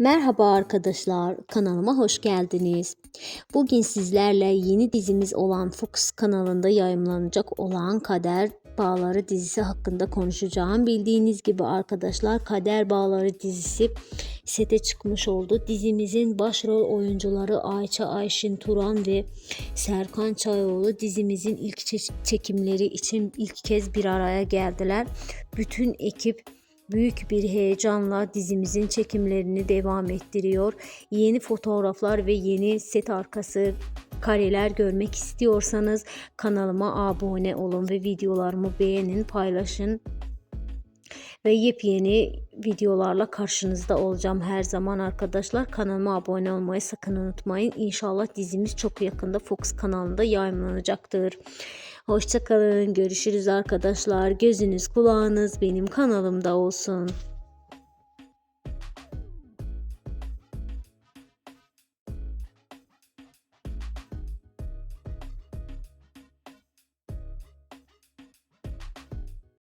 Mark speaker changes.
Speaker 1: Merhaba arkadaşlar, kanalıma hoş geldiniz. Bugün sizlerle yeni dizimiz olan Fox kanalında yayınlanacak olan Kader Bağları dizisi hakkında konuşacağım. Bildiğiniz gibi arkadaşlar Kader Bağları dizisi sete çıkmış oldu. Dizimizin başrol oyuncuları Ayça Ayşin Turan ve Serkan Çayoğlu dizimizin ilk çe- çekimleri için ilk kez bir araya geldiler. Bütün ekip büyük bir heyecanla dizimizin çekimlerini devam ettiriyor. Yeni fotoğraflar ve yeni set arkası kareler görmek istiyorsanız kanalıma abone olun ve videolarımı beğenin, paylaşın. Ve yepyeni videolarla karşınızda olacağım her zaman arkadaşlar. Kanalıma abone olmayı sakın unutmayın. İnşallah dizimiz çok yakında Fox kanalında yayınlanacaktır. Hoşçakalın. Görüşürüz arkadaşlar. Gözünüz kulağınız benim kanalımda olsun.